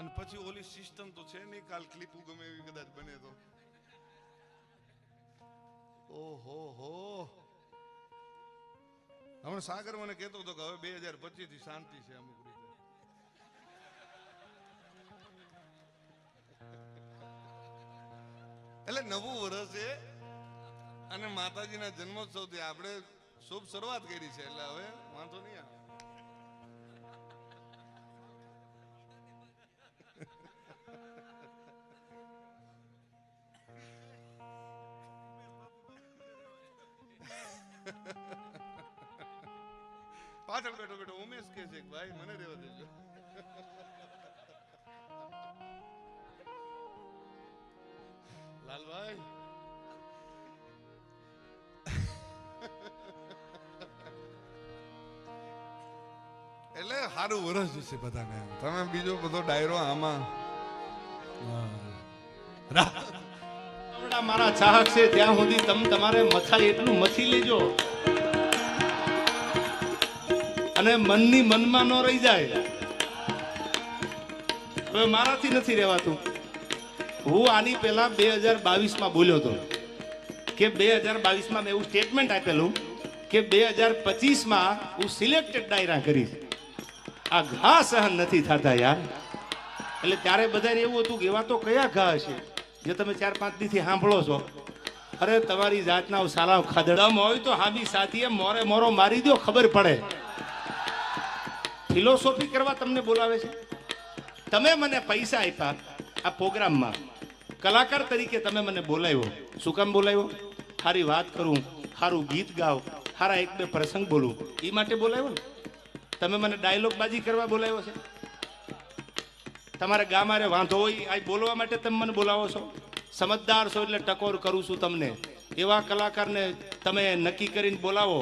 અને પછી ઓલી સિસ્ટમ તો છે નહીં, કાલ ક્લિપ ગમે એવી કદાચ બને તો. ઓહો હો. હમણાં સાગર મને કહેતો હતો કે હવે બે હજાર પચીસથી શાંતિ છે અમુક રીતે. એટલે નવું વર્ષ છે અને માતાજીના જન્મોત્સવથી આપણે શુભ શરૂઆત કરી છે, એટલે હવે વાંધો નહીં આવે. પાછળ બેઠો બેઠો ઉમેશ કે છે ભાઈ, મને રેવા દેજો. લાલભાઈ. એટલે સારું વરસ જશે બધાને. તમે બીજો બધો ડાયરો આમાં. આપણા મારા ચાહક છે, ત્યાં સુધી તમે તમારે મથાય એટલું મથી લેજો. અને મનની મનમાં ન રહી જાય. હવે મારાથી નથી રહેવાતું. હું આની પહેલા બે હજાર બાવીસમાં બોલ્યો હતો કે બે હજાર બાવીસમાં મેં એવું સ્ટેટમેન્ટ આપેલું કે બે હજાર પચીસમાં હું સિલેક્ટેડ ડાયરા કરીશ. આ ઘા સહન નથી થતા યાર. એટલે ત્યારે બધાને એવું હતું કે એવા તો કયા ઘા હશે? જે તમે ચાર, પાંચ દીથી સાંભળો છો, અરે તમારી જાતના સારા ખદડમ હોય તો હામી સાથીએ મોરે મોરો મારી દો ખબર પડે. ફિલોસોફી કરવા તમને બોલાવે છે? તમે મને પૈસા આપ્યા આ પ્રોગ્રામમાં. કલાકાર તરીકે તમે મને બોલાવ્યો. શું કામ બોલાવ્યો? સારી વાત કરું સારું ગીત ગાવ સારા એક બે પ્રસંગ બોલું. એ માટે બોલાવ્યો તમે મને ડાયલોગ બાજી કરવા બોલાવ્યો છે? તમારે ગામારે વાંધો હોય આ બોલવા માટે તમે મને બોલાવો છો? સમજદાર છો એટલે ટકોર કરું છું તમને. એવા કલાકારને તમે નક્કી કરીને બોલાવો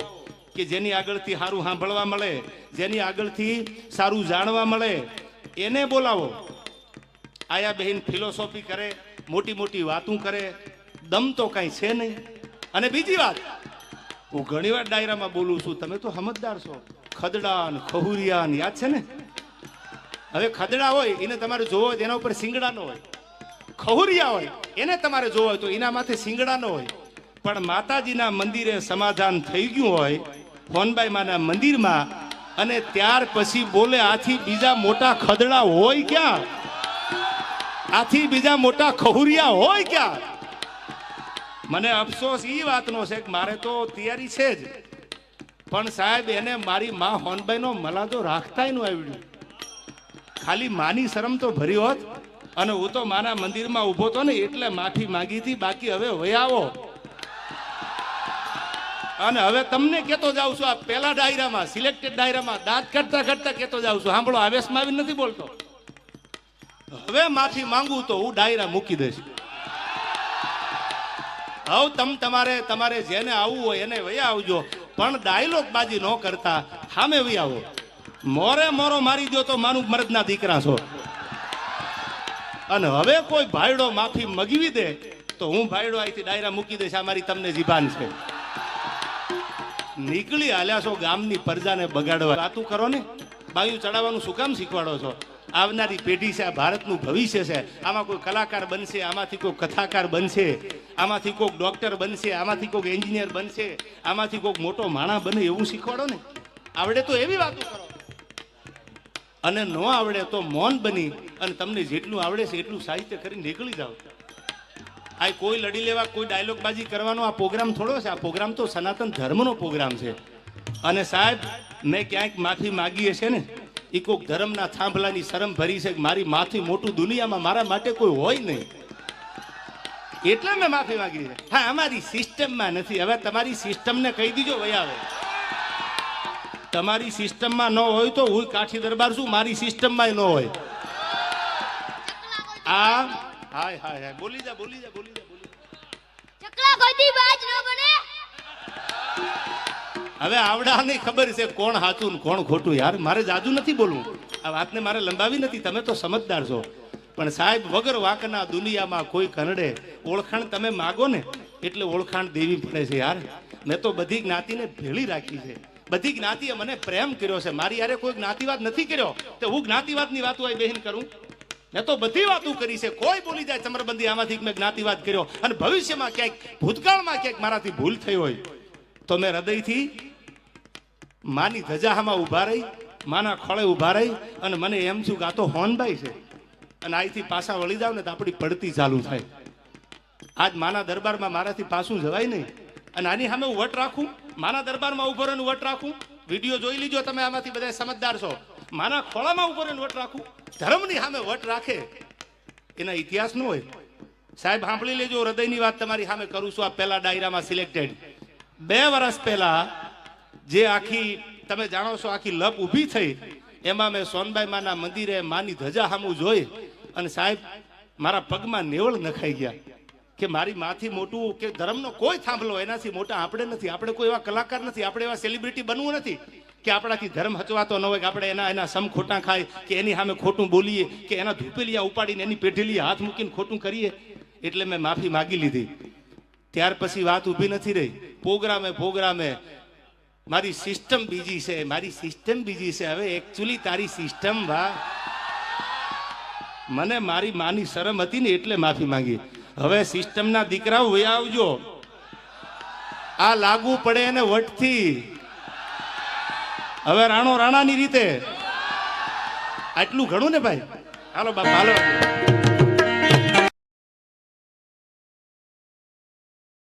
કે જેની આગળથી સારું સાંભળવા મળે, જેની આગળથી સારું જાણવા મળે, એને બોલાવો. આયા બહેન ફિલોસોફી કરે, મોટી મોટી વાતું કરે, દમ તો કાંઈ છે નહીં. અને બીજી વાત, હું ઘણીવાર ડાયરામાં બોલું છું, તમે તો સમજદાર છો. ખદડાન, ખહુરિયાન, યાદ છે ને? હવે ખદડા હોય, એને તમારે જોવો હોય એના ઉપર સિંગડા ન હોય. ખહુરિયા હોય, એને તમારે જોવો હોય તો એના માથે સિંગડા ન હોય. પણ માતાજીના મંદિરે સમાધાન થઈ ગયું હોય ફોનબાઈ માના મંદિરમાં, અને ત્યાર પછી બોલે, આથી બીજા મોટા ખદડા હોય ક્યાં? આથી બીજા મોટા ખહુરિયા હોય ક્યાં? મને અફસોસ એ વાતનો છે કે મારે તો તૈયારી છે જ. પણ સાહેબ, એને મારી મા હોનબાઈનો મલાજો રાખતાયનું આવડ્યું. ખાલી માની શરમ તો ભરી હોત. અને હું તો માના મંદિરમાં ઊભો હતો ને એટલે માફી માંગી હતી, બાકી હવે વયાવો અને હવે તમને કેતો જાઉં છું, આ પેલા ડાયરામાં, સિલેક્ટેડ ડાયરામાં, દાંત કરતા કરતા કેતો જાઉં છું. સાંભળો આવેશમાં આવી નથી બોલતો. હવે માફી માંગુ તો હું ડાયરા મૂકી દઈશ. હવે તમ તમારે તમારે જેને આવવું હોય એને વયા આવજો. પણ ડાયલોગ બાજી ન કરતા સામે વયા આવો. મોરે મોરો મારી દો તો માનું મરદના દીકરા છો. અને હવે કોઈ ભાઈડો માફી મગવી દે તો હું ભાઈડો અહીંથી ડાયરા મૂકી દઈશ. આ મારી તમને જીભાન છે. નીકળી હાલ્યા છો ગામની પ્રજાને બગાડવા. વાતું કરો ને. બાયું ચડાવવાનું શું કામ શીખવાડો છો? આવનારી પેઢી છે, આ ભારતનું ભવિષ્ય છે. આમાં કોઈ કલાકાર બનશે, આમાંથી કોઈ કથાકાર બનશે, આમાંથી કોઈક ડોક્ટર બનશે, આમાંથી કોઈક એન્જિનિયર બનશે, આમાંથી કોઈક મોટો માણા બને એવું શીખવાડો ને. આવડે તો એવી વાતો કરો. અને ન આવડે તો મૌન બની અને તમને જેટલું આવડે છે એટલું સાહિત્ય કરીને નીકળી જાઓ. આ કોઈ લડી લેવા, કોઈ ડાયલોગ બાજી કરવાનો આ પ્રોગ્રામ થોડો છે. આ પ્રોગ્રામ તો સનાતન ધર્મનો પ્રોગ્રામ છે. અને સાહેબ, મેં ક્યાંક માફી માગી હશે ને એ કોઈક ધર્મના થાંભલાની શરમ ભરી છે મારી માથી મોટું દુનિયામાં મારા માટે કોઈ હોય નહીં. એટલે મેં માફી માંગી છે. હા, અમારી સિસ્ટમમાં નથી. હવે તમારી સિસ્ટમને કહી દીજો, વયા આવે. તમારી સિસ્ટમમાં ન હોય તો હું કાઠી દરબાર છું મારી સિસ્ટમમાં ન હોય. આ હાય હાય હાય બોલી જા બોલી જા બોલી જા બોલી ચકલા કોઈ બાજ ન બને. હવે આવડાની ખબર છે કોણ સાચું ને કોણ ખોટું યાર. મારે જાજુ નથી બોલવું. આ વાતને મારે લંબાવી નથી. તમે તો સમજદાર છો. પણ સાહેબ વગર વાંકના દુનિયામાં કોઈ કનડે ઓળખાણ તમે માગો ને એટલે ઓળખાણ દેવી પડે છે યાર. મેં તો બધી જ્ઞાતિને ભેળી રાખી છે. બધી જ્ઞાતિએ મને પ્રેમ કર્યો છે. મારી યારે કોઈ જ્ઞાતિવાદ નથી કર્યો. તો હું જ્ઞાતિવાદની વાતો અહીં બહેન કરું? મેં તો બધી વાતો કરી છે. કોઈ બોલી જાય ચમરબંધી આમાંથી મેં જ્ઞાતિવાદ કર્યો. અને ભવિષ્યમાં ક્યાંક, ભૂતકાળમાં ક્યાંક મારાથી ભૂલ થઈ હોય, તો મેં હૃદયથી માની ધજાહામાં ઊભા રહી, માના ખોળે ઊભા રહી અને મને એમ છું કે આ તો હોનભાઈ છે. અને અહીંથી પાછા વળી જાવ ને તો આપણી પડતી ચાલુ થાય. આજ માના દરબારમાં મારાથી પાછું જવાય નહીં. અને આની સામે હું વટ રાખું? માના દરબારમાં ઊભો રહીને વટ રાખું? વીડિયો જોઈ લીજો તમે આમાંથી બધા સમજદાર છો. માના ખોળામાં ઊભો રહીને વટ રાખું? ધર્મની સામે વટ રાખે? એના ઇતિહાસ ન હોય. સાહેબ, સાંભળી લેજો, હૃદયની વાત તમારી સામે કરું છું. આ પહેલા ડાયરામાં સિલેક્ટેડ બે વર્ષ પહેલા જે આખી, તમે જાણો છો, આખી લપ ઊભી થઈ, એમાં મેં સોનબાઈ માના મંદિરે માની ધજા સામું જોઈ અને સાહેબ, મારા પગમાં નેવળ નખાઈ ગયા. કે મારી માથી મોટું કે ધર્મનો કોઈ થાંભલો એનાથી મોટા આપણે નથી. આપણે કોઈ એવા કલાકાર નથી, આપણે એવા સેલિબ્રિટી બનવું નથી કે આપણાથી ધર્મ હચવાતો ન હોય, કે આપણે એના એના સમ ખોટા ખાય, કે એની સામે ખોટું બોલીએ, કે એના ધૂપેલિયા ઉપાડીને એની પેઢેલી હાથ મૂકીને ખોટું કરીએ. એટલે મેં માફી માગી લીધી. ત્યાર પછી વાત ઊભી નથી રહી. પ્રોગ્રામે પ્રોગ્રામે મારી સિસ્ટમ બીજી છે, મારી સિસ્ટમ બીજી છે. હવે એકચ્યુઅલી તારી સિસ્ટમ વા મને મારી માની શરમ હતી ને એટલે માફી માંગી. હવે સિસ્ટમના દીકરાઓ વયા આવજો. આ લાગુ પડે એને વટથી. હવે રાણો રાણાની રીતે. આટલું ઘણું ને ભાઈ? હાલો બાપા, હાલો.